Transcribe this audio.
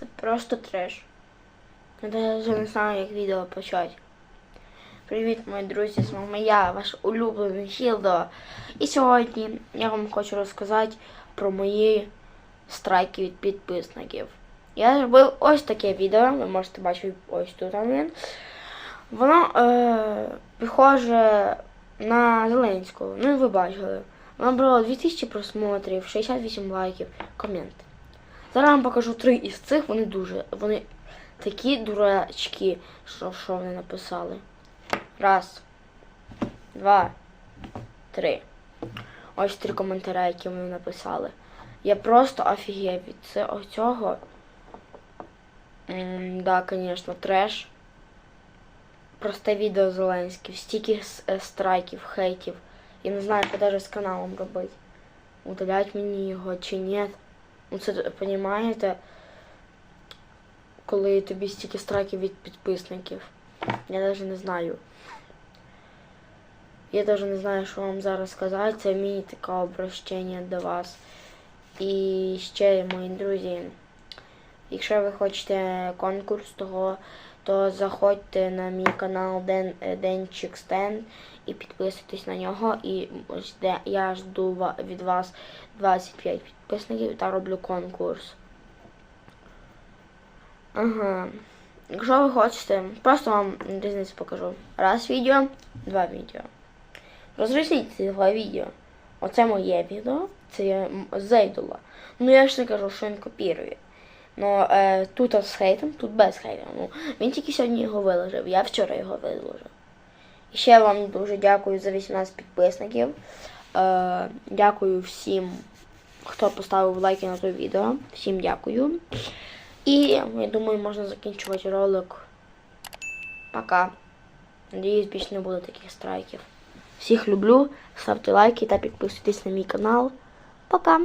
Це просто треш. Я навіть не знаю, як відео почати. Привіт, мої друзі, з вами я, ваш улюблений Хілдо. І сьогодні я вам хочу розказати про мої страйки від підписників. Я зробив ось таке відео, ви можете бачити ось тут він. Воно е, похоже на Зеленського. Ну і ви бачили. Воно брало 2000 просмотрів, 68 лайків, комент. Зараз вам покажу три із цих, вони дуже. Вони такі дурачки, що, що вони написали. Раз, два, три. Ось три коментарі, які вони написали. Я просто офігів від цього. М, да, звісно, треш. Просте відео Зеленський, стільки е, страйків, хейтів. Я не знаю, що навіть з каналом робити. Удалять мені його чи ні. Ну це, розумієте, коли тобі стільки страйків від підписників. Я навіть не знаю. Я навіть не знаю, що вам зараз сказати. Це мені таке обращення до вас. І ще, мої друзі, якщо ви хочете конкурс того, то заходьте на мій канал Ден, е, Денчик Стен і підписуйтесь на нього. І ось я жду від вас 25 підписників та роблю конкурс. Ага. Якщо ви хочете, просто вам різницю покажу. Раз відео, два відео. Розрішіть ці два відео. Оце моє відео, це я м- з Ейдола. Ну я ж не кажу, що він копірує. Ну е, тут з хейтом, тут без хейту. Ну, він тільки сьогодні його виложив, я вчора його виложив. І ще вам дуже дякую за 18 підписників. Е, дякую всім, хто поставив лайки на це відео. Всім дякую. І я думаю, можна закінчувати ролик. Пока. Надіюсь, більше не буде таких страйків. Всіх люблю, ставте лайки та підписуйтесь на мій канал. Пока!